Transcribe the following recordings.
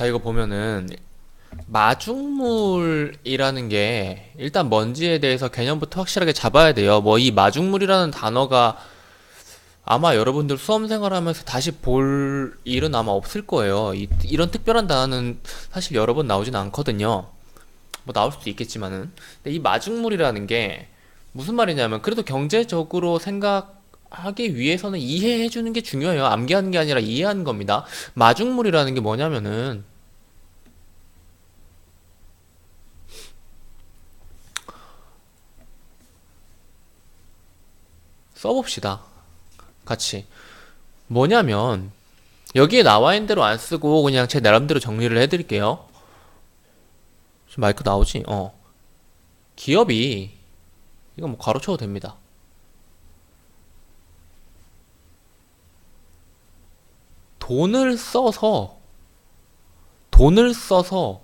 자, 이거 보면은 마중물이라는 게 일단 뭔지에 대해서 개념부터 확실하게 잡아야 돼요. 뭐 이 마중물이라는 단어가 아마 여러분들 수험 생활 하면서 다시 볼 일은 아마 없을 거예요. 이, 이런 특별한 단어는 사실 여러 번 나오진 않거든요. 뭐 나올 수도 있겠지만은. 근데 이 마중물이라는 게 무슨 말이냐면 그래도 경제적으로 생각하기 위해서는 이해해 주는 게 중요해요. 암기하는 게 아니라 이해하는 겁니다. 마중물이라는 게 뭐냐면은 써봅시다. 같이. 뭐냐면 여기에 나와 있는 대로 안 쓰고 그냥 제 나름대로 정리를 해드릴게요. 지금 마이크 나오지? 어. 기업이 이거 뭐 가로쳐도 됩니다. 돈을 써서 돈을 써서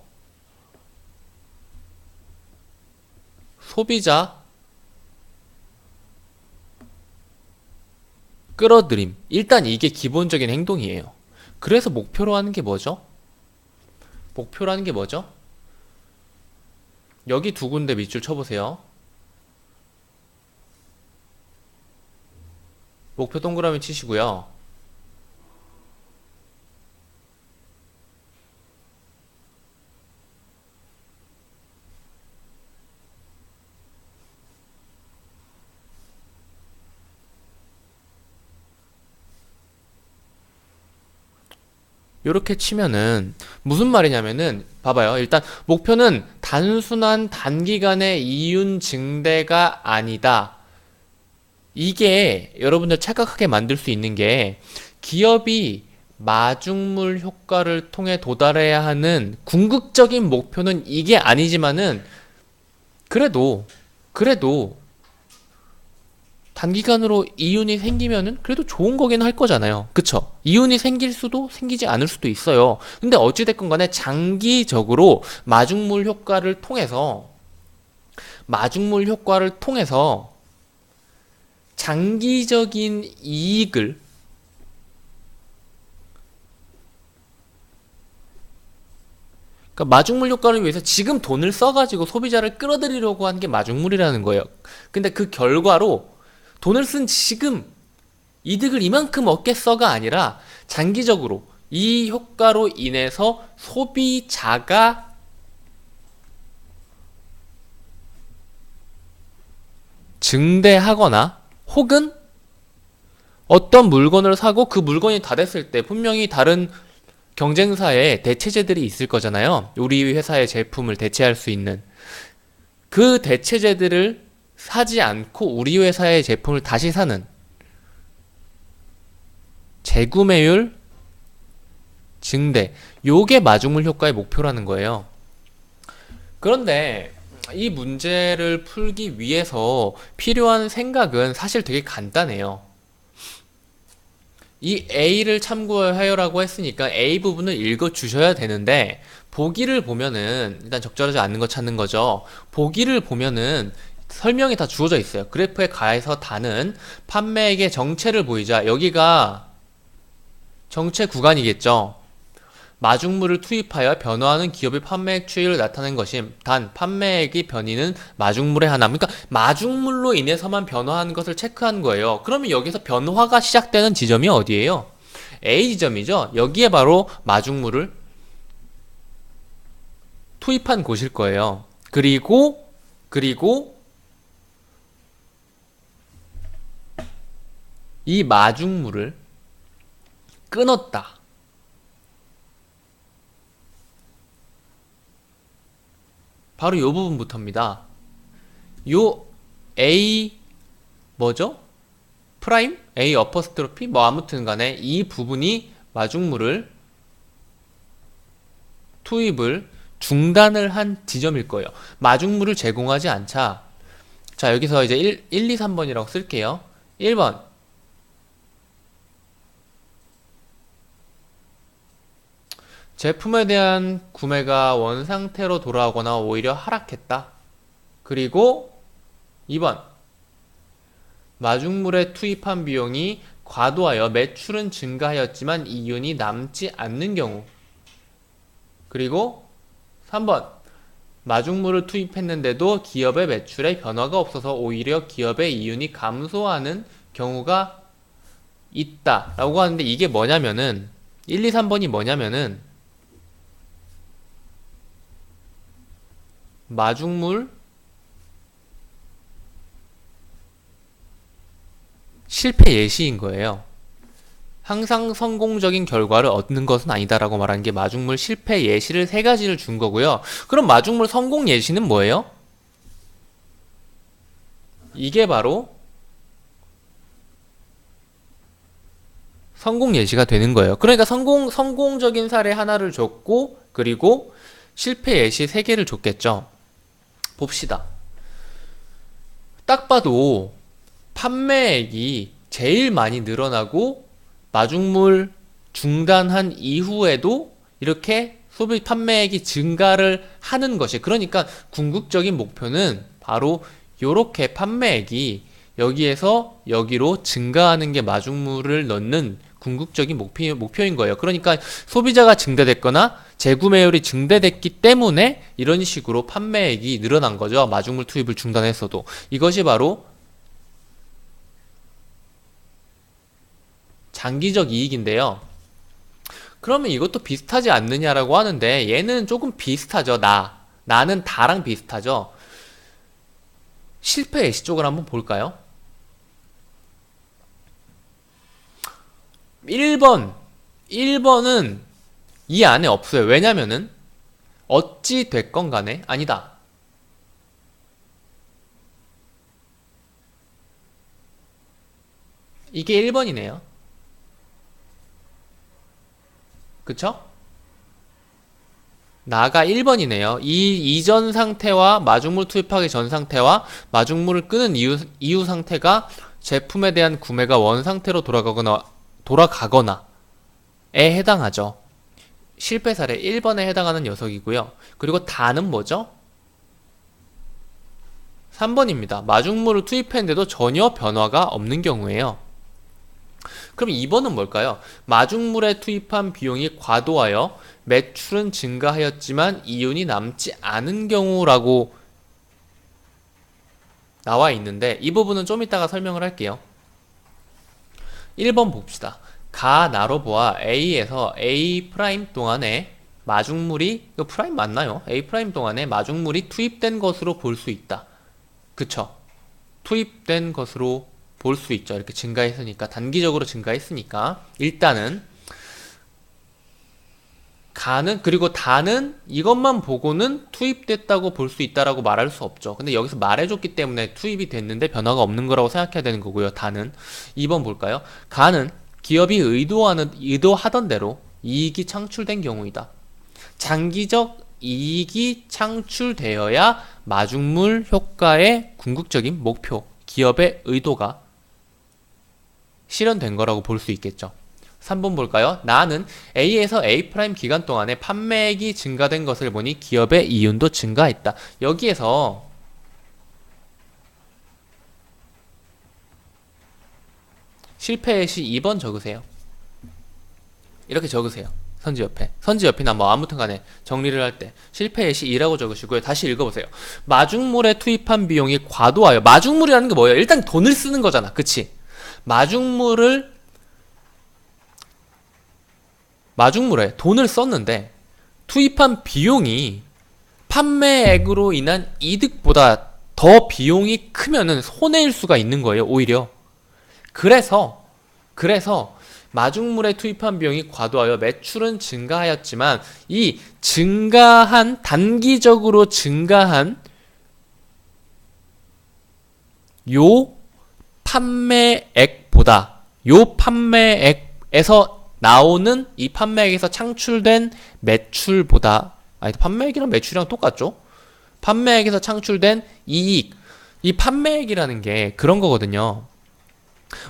소비자 끌어들임. 일단 이게 기본적인 행동이에요. 그래서 목표로 하는 게 뭐죠? 목표라는 게 뭐죠? 여기 두 군데 밑줄 쳐보세요. 목표 동그라미 치시고요. 이렇게 치면은 무슨 말이냐면은 봐봐요. 일단 목표는 단순한 단기간의 이윤 증대가 아니다. 이게 여러분들 착각하게 만들 수 있는 게 기업이 마중물 효과를 통해 도달해야 하는 궁극적인 목표는 이게 아니지만은 그래도 그래도 단기간으로 이윤이 생기면은 그래도 좋은 거긴 할 거잖아요. 그쵸? 이윤이 생길 수도 생기지 않을 수도 있어요. 근데 어찌됐건 간에 장기적으로 마중물 효과를 통해서 마중물 효과를 통해서 장기적인 이익을 그러니까 마중물 효과를 위해서 지금 돈을 써가지고 소비자를 끌어들이려고 하는 게 마중물이라는 거예요. 근데 그 결과로 돈을 쓴 지금 이득을 이만큼 얻겠어가 아니라 장기적으로 이 효과로 인해서 소비자가 증대하거나 혹은 어떤 물건을 사고 그 물건이 다 됐을 때 분명히 다른 경쟁사의 대체제들이 있을 거잖아요. 우리 회사의 제품을 대체할 수 있는 그 대체제들을 사지 않고 우리 회사의 제품을 다시 사는 재구매율 증대. 요게 마중물 효과의 목표라는 거예요. 그런데 이 문제를 풀기 위해서 필요한 생각은 사실 되게 간단해요. 이 A를 참고하여라고 했으니까 A 부분을 읽어 주셔야 되는데 보기를 보면은 일단 적절하지 않는 거 찾는 거죠. 보기를 보면은 설명이 다 주어져 있어요. 그래프에 가해서 다는 판매액의 정체를 보이자 여기가 정체 구간이겠죠. 마중물을 투입하여 변화하는 기업의 판매액 추이를 나타낸 것임. 단 판매액이 변이는 마중물의 하나. 그러니까 마중물로 인해서만 변화하는 것을 체크한 거예요. 그러면 여기서 변화가 시작되는 지점이 어디예요? A 지점이죠. 여기에 바로 마중물을 투입한 곳일 거예요. 그리고 그리고 이 마중물을 끊었다. 바로 요 부분부터입니다. 요 A 뭐죠? 프라임? A 어퍼스트로피? 뭐 아무튼 간에 이 부분이 마중물을 투입을 중단을 한 지점일 거예요. 마중물을 제공하지 않자. 자, 여기서 이제 1, 1 2, 3번이라고 쓸게요. 1번. 제품에 대한 구매가 원 상태로 돌아오거나 오히려 하락했다. 그리고 2번. 마중물에 투입한 비용이 과도하여 매출은 증가하였지만 이윤이 남지 않는 경우. 그리고 3번 마중물을 투입했는데도 기업의 매출에 변화가 없어서 오히려 기업의 이윤이 감소하는 경우가 있다 라고 하는데 이게 뭐냐면은 1, 2, 3번이 뭐냐면은 마중물 실패 예시인 거예요. 항상 성공적인 결과를 얻는 것은 아니다라고 말하는 게 마중물 실패 예시를 세 가지를 준 거고요. 그럼 마중물 성공 예시는 뭐예요? 이게 바로 성공 예시가 되는 거예요. 그러니까 성공 성공적인 사례 하나를 줬고 그리고 실패 예시 세 개를 줬겠죠. 봅시다. 딱 봐도 판매액이 제일 많이 늘어나고 마중물 중단한 이후에도 이렇게 소비 판매액이 증가를 하는 것이 그러니까 궁극적인 목표는 바로 이렇게 판매액이 여기에서 여기로 증가하는 게 마중물을 넣는 궁극적인 목표, 목표인 거예요. 그러니까 소비자가 증대됐거나 재구매율이 증대됐기 때문에 이런 식으로 판매액이 늘어난 거죠. 마중물 투입을 중단했어도. 이것이 바로 장기적 이익인데요. 그러면 이것도 비슷하지 않느냐라고 하는데 얘는 조금 비슷하죠. 나. 나는 다랑 비슷하죠. 실패 예시 쪽을 한번 볼까요? 1번. 1번은 이 안에 없어요. 왜냐면은 어찌 됐건 간에 아니다. 이게 1번이네요. 그쵸? 나가 1번이네요. 이 이전 상태와 마중물 투입하기 전 상태와 마중물을 끄는 이후, 이후 상태가 제품에 대한 구매가 원 상태로 돌아가거나 돌아가거나에 해당하죠. 실패 사례 1번에 해당하는 녀석이고요. 그리고 다는 뭐죠? 3번입니다. 마중물을 투입했는데도 전혀 변화가 없는 경우에요. 그럼 2번은 뭘까요? 마중물에 투입한 비용이 과도하여 매출은 증가하였지만 이윤이 남지 않은 경우라고 나와 있는데 이 부분은 좀 이따가 설명을 할게요. 1번 봅시다. 가 나로 보아 A에서 A 프라임 동안에 마중물이 이거 프라임 맞나요? A 프라임 동안에 마중물이 투입된 것으로 볼 수 있다. 그쵸? 투입된 것으로 볼 수 있죠. 이렇게 증가했으니까 단기적으로 증가했으니까 일단은 가는 그리고 다는 이것만 보고는 투입됐다고 볼 수 있다라고 말할 수 없죠. 근데 여기서 말해줬기 때문에 투입이 됐는데 변화가 없는 거라고 생각해야 되는 거고요. 다는 2번 볼까요? 가는 기업이 의도하는 의도하던 대로 이익이 창출된 경우이다. 장기적 이익이 창출되어야 마중물 효과의 궁극적인 목표, 기업의 의도가 실현된 거라고 볼 수 있겠죠. 3번 볼까요? 나는 A에서 A 프라임 기간 동안에 판매액이 증가된 것을 보니 기업의 이윤도 증가했다. 여기에서 실패의 시 2번 적으세요. 이렇게 적으세요. 선지 옆에. 선지 옆이나 뭐 아무튼 간에 정리를 할 때 실패의 시 2라고 적으시고요. 다시 읽어보세요. 마중물에 투입한 비용이 과도하여. 마중물이라는 게 뭐예요? 일단 돈을 쓰는 거잖아. 그치? 마중물을 마중물에 돈을 썼는데 투입한 비용이 판매액으로 인한 이득보다 더 비용이 크면은 손해일 수가 있는 거예요, 오히려. 그래서, 그래서 마중물에 투입한 비용이 과도하여 매출은 증가하였지만 이 증가한, 단기적으로 증가한 요 판매액보다 요 판매액에서 나오는 이 판매액에서 창출된 매출보다 아니 판매액이랑 매출이랑 똑같죠? 판매액에서 창출된 이익 이 판매액이라는 게 그런 거거든요.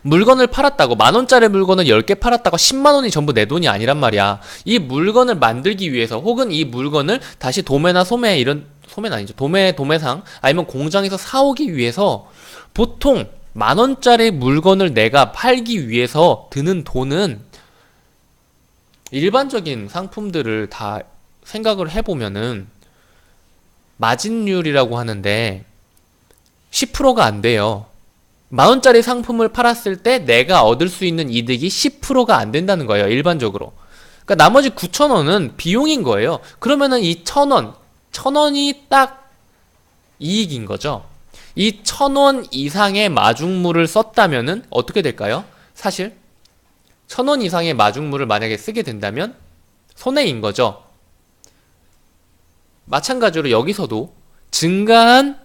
물건을 팔았다고 만 원짜리 물건을 10개 팔았다고 10만 원이 전부 내 돈이 아니란 말이야. 이 물건을 만들기 위해서 혹은 이 물건을 다시 도매나 소매 이런 소매는 아니죠. 도매 도매상 아니면 공장에서 사오기 위해서 보통 만 원짜리 물건을 내가 팔기 위해서 드는 돈은 일반적인 상품들을 다 생각을 해보면은 마진율이라고 하는데 10%가 안 돼요. 만원짜리 상품을 팔았을 때 내가 얻을 수 있는 이득이 10%가 안 된다는 거예요. 일반적으로. 그러니까 나머지 9,000원은 비용인 거예요. 그러면은 이 1,000원, 1,000원이 딱 이익인 거죠. 이 1,000원 이상의 마중물을 썼다면은 어떻게 될까요? 사실 1,000원 이상의 마중물을 만약에 쓰게 된다면 손해인 거죠. 마찬가지로 여기서도 증가한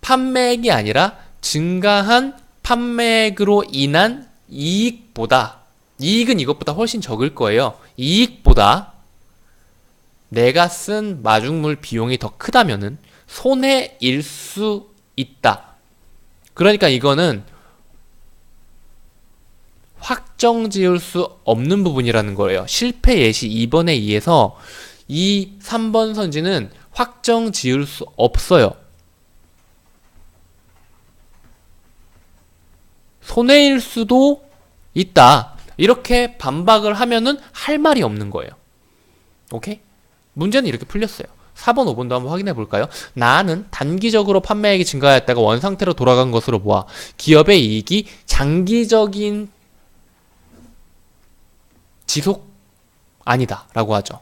판매액이 아니라 증가한 판매액으로 인한 이익보다 이익은 이것보다 훨씬 적을 거예요. 이익보다 내가 쓴 마중물 비용이 더 크다면은 손해일 수 있다. 그러니까 이거는 확정 지을 수 없는 부분이라는 거예요. 실패 예시 2번에 의해서 이 3번 선지는 확정 지을 수 없어요. 손해일 수도 있다. 이렇게 반박을 하면은 할 말이 없는 거예요. 오케이? 문제는 이렇게 풀렸어요. 4번, 5번도 한번 확인해 볼까요? 나는 단기적으로 판매액이 증가했다가 원상태로 돌아간 것으로 보아 기업의 이익이 장기적인 지속 아니다 라고 하죠.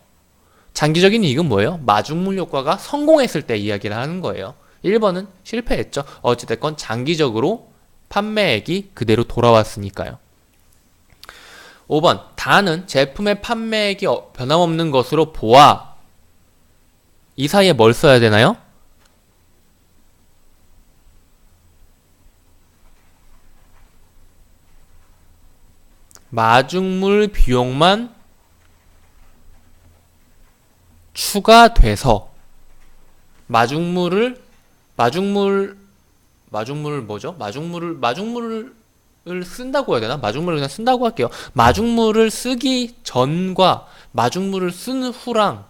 장기적인 이익은 뭐예요? 마중물 효과가 성공했을 때 이야기를 하는 거예요. 1번은 실패했죠. 어찌됐건 장기적으로 판매액이 그대로 돌아왔으니까요. 5번 다는 제품의 판매액이 어- 변함없는 것으로 보아 이 사이에 뭘 써야 되나요? 마중물 비용만 추가돼서 마중물을 마중물 마중물 뭐죠? 마중물을 마중물을 쓴다고 해야 되나? 마중물을 그냥 쓴다고 할게요. 마중물을 쓰기 전과 마중물을 쓴 후랑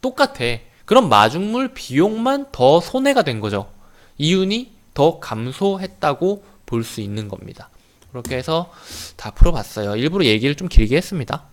똑같아. 그럼 마중물 비용만 더 손해가 된 거죠. 이윤이 더 감소했다고 볼 수 있는 겁니다. 그렇게 해서 다 풀어봤어요. 일부러 얘기를 좀 길게 했습니다.